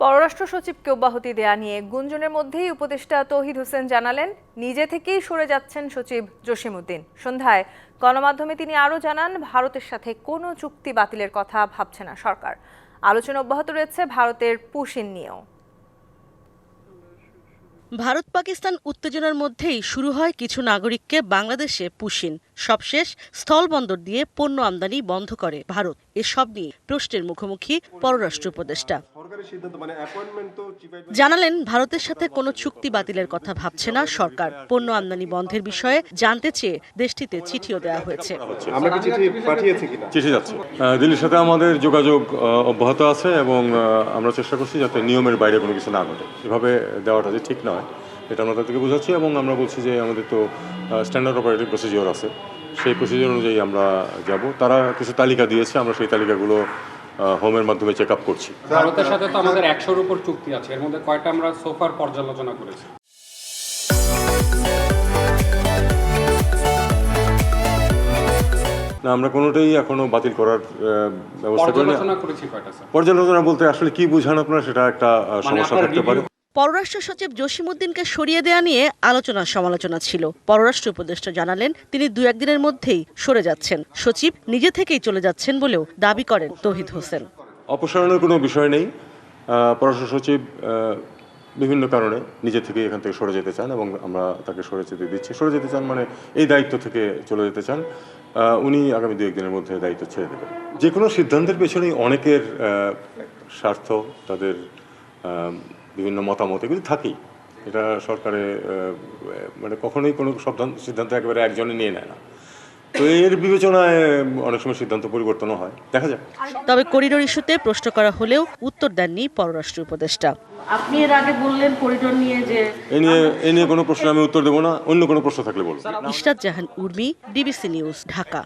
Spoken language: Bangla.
পররাষ্ট্র সচিবকে অব্যাহতি দেয়া নিয়ে গুঞ্জনের মধ্যেই উপদেষ্টা তৌহিদ হোসেন জানালেন, নিজে থেকেই সরে যাচ্ছেন সচিব জসিমউদ্দিন। সন্ধ্যায় গণমাধ্যমে তিনি আরও জানান, ভারতের সাথে কোনো চুক্তি বাতিলের কথা ভাবছে না সরকার। আলোচনা অব্যাহত রয়েছে ভারতের পুশিন নিয়েও। ভারত পাকিস্তান উত্তেজনার মধ্যেই শুরু হয় কিছু নাগরিককে বাংলাদেশে পুশিন। সবশেষ স্থলবন্দর দিয়ে পণ্য আমদানি বন্ধ করে ভারত। এসব নিয়ে প্রশ্নের মুখোমুখি পররাষ্ট্র উপদেষ্টা। মানে অ্যাপয়েন্টমেন্ট তো চিফ জানালেন ভারতের সাথে কোনো চুক্তি বাতিলের কথা ভাবছে না সরকার। পণ্য আমদানি বন্ধের বিষয়ে জানতে চেয়ে দেশটিতে চিঠিও দেওয়া হয়েছে। আমরা কি চিঠি পাঠিয়েছি কিনা? চিঠি যাচ্ছে। দিল্লির সাথে আমাদের যোগাযোগ আহ, অব্যাহত আছে এবং আমরা চেষ্টা করছি যাতে নিয়মের বাইরে কোনো কিছু না ঘটে। এভাবে দেওয়াটা যে ঠিক নয়। এটা আমরা তাদেরকে বোঝাচ্ছি এবং আমরা বলছি যে আমাদের তো স্ট্যান্ডার্ড অপারেটিং প্রসিজিওর আছে। সেই প্রসিজিওর অনুযায়ী আমরা যাব। তারা কিছু তালিকা দিয়েছে আমরা সেই তালিকাগুলো হোমের মাধ্যমে চেক আপ করছি। ভারতের সাথে তো আমাদের একশোর উপর চুক্তি আছে। এর মধ্যে কয়টা আমরা সোফার পর্যালোচনা করেছি? না আমরা কোনোটাই এখনও বাতিল করার ব্যবস্থা করিনি। পর্যালোচনা বলতে আসলে কি বুঝান আপনারা সেটা একটা মানে সমস্যা থাকতে পারে। পররাষ্ট্র সচিব জসিমউদ্দিনকে সরিয়ে দেয়া নিয়ে আলোচনা সমালোচনা ছিল। পররাষ্ট্র উপদেষ্টা জানালেন, তিনি দু, একদিনের মধ্যেই সরে যাচ্ছেন। সচিব নিজে থেকেই চলে যাচ্ছেন বলেও দাবি করেন তৌহিদ হোসেন। অপসারণের কোনো বিষয় নেই। পররাষ্ট্র সচিব বিভিন্ন কারণে নিজে থেকে এখান থেকে সরে যেতে চান এবং আমরা তাকে সরে যেতে দিচ্ছি। সরে যেতে চান মানে এই দায়িত্ব থেকে চলে যেতে চান। উনি আগামী দু, একদিনের মধ্যে দায়িত্ব ছেড়ে দেবেন। যে কোনো সিদ্ধান্তের পেছনেই অনেকের স্বার্থ, তাদের বিভিন্ন মতামত এগুলি থাকেই। এটা সরকারে মানে কখনোই কোনো সিদ্ধান্ত সিদ্ধান্ত একেবারে একজনে নিয়ে নেয় না। তো এর বিবেচনায় অনেক সময় সিদ্ধান্ত পরিবর্তনও হয়। দেখা যাক। তবে করিডোর ইস্যুতে প্রশ্ন করা হলেও উত্তর দেননি পররাষ্ট্র উপদেষ্টা। আপনি এর আগে বললেন করিডোর নিয়ে যে এ নিয়ে এ নিয়ে কোনো প্রশ্ন আমি উত্তর দেবো না। অন্য কোনো প্রশ্ন থাকলে বলব ইশরাত জাহান উর্মি ডিবিসি নিউজ ঢাকা।